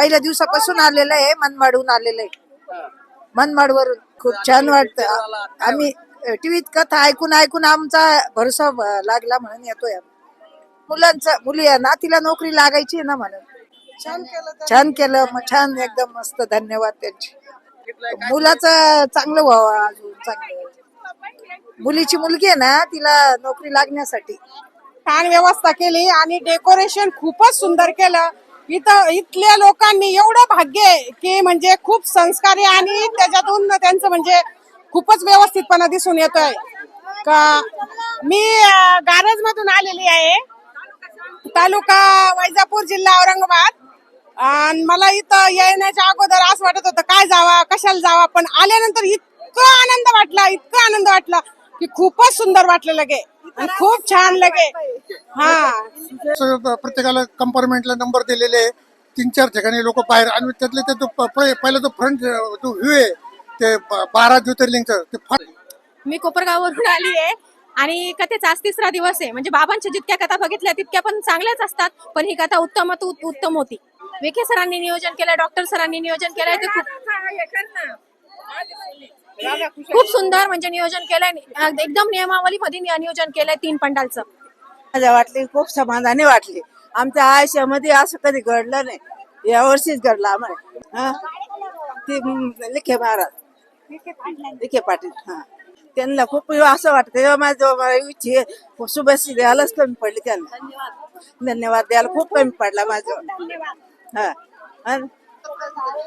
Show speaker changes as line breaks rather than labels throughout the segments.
पहिल्या दिवसापासून आलेलं आहे मनमाडून आलेलं आहे. मनमाडवरून खूप छान वाटतं. आम्ही टीव्हीत कथा ऐकून ऐकून आमचा भरोसा लागला म्हणून येतोय. मुलांचं मुली नातीला नोकरी लागायची ना म्हणून. छान केलं मग छान एकदम मस्त धन्यवाद त्यांचे. मुलाचं चांगलं व्हावं अजून चांगलं मुलीची मुलगी आहे ना तिला नोकरी लागण्यासाठी.
छान व्यवस्था केली आणि डेकोरेशन खूपच सुंदर केलं. इथं इथल्या लोकांनी एवढं भाग्य आहे की म्हणजे खूप संस्कारी आणि त्याच्यातून त्यांचं म्हणजे खूपच व्यवस्थितपणा दिसून येतोय. का मी गारज मधून आलेली आहे. तालुका वैजापूर जिल्हा औरंगाबाद. आणि मला इथं येण्याच्या अगोदर असं वाटत होतं काय जावा कशाला जावा? पण आल्यानंतर इतका आनंद वाटला इतका आनंद वाटला की खूपच सुंदर वाटलं लगे. आणि खूप छान लगे. हा.
प्रत्येकाला कंपार्टमेंटला नंबर दिलेले तीन चार ठिकाणी लोक बाहेर. आणि त्यातले ते पहिला जो फ्रंट जो व्ह्यू आहे ते बारा ज्योतिर्लिंगचं ते फार
मी कोपरगाववरून आली आहे. आणि कथेचा आज तिसरा दिवस आहे. म्हणजे बाबांच्या जितक्या कथा बघितल्या तितक्या पण चांगल्याच असतात. पण ही कथा उत्तमात उत- उत्तम होती. विखे सरांनी नियोजन केलंय डॉक्टर सरांनी नियोजन केलंय ते खूप खूप सुंदर म्हणजे नियोजन केलंय. एकदम नियमावलीमध्ये नियोजन केलंय तीन पंडालचं.
मजा वाटली खूप समाधानी वाटली. आमच्या आयुष्यामध्ये असं कधी घडलं नाही. या वर्षीच घडलं आम्हाला. ते लिखे महाराज. लिखे पाटील हा. त्यांना खूप असं वाटतं तेव्हा माझं शुभेच्छा द्यायलाच कमी पडली त्यांना. धन्यवाद. द्यायला खूप कमी पडला माझं हा. आणि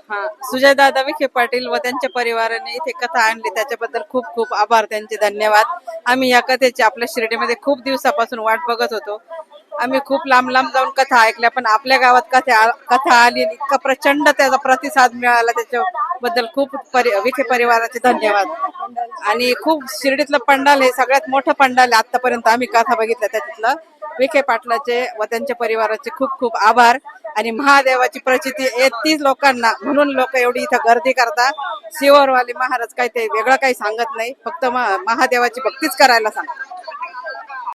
हा सुजयदादा विखे पाटील व त्यांच्या परिवाराने इथे कथा आणली. त्याच्याबद्दल खूप खूप आभार त्यांचे धन्यवाद. आम्ही या कथेची आपल्या शिर्डीमध्ये खूप दिवसापासून वाट बघत होतो. आम्ही खूप लांब लांब जाऊन कथा ऐकल्या पण आपल्या गावात कथा कथा आली इतका प्रचंड त्याचा प्रतिसाद मिळाला. त्याच्याबद्दल खूप परि विखे परिवाराचे धन्यवाद. आणि खूप शिर्डीतलं पंडाल हे सगळ्यात मोठं पंडाल आहे. आतापर्यंत आम्ही कथा बघितल्या त्याच्यातलं. विखे पाटलाचे व त्यांच्या परिवाराचे खूप खूप आभार. आणि महादेवाची प्रचिती येतीच लोकांना म्हणून लोक एवढी इथं गर्दी करतात शिवरवाले महाराज काही ते वेगळं काही सांगत नाही फक्त महादेवाची भक्तीच करायला सांगतात.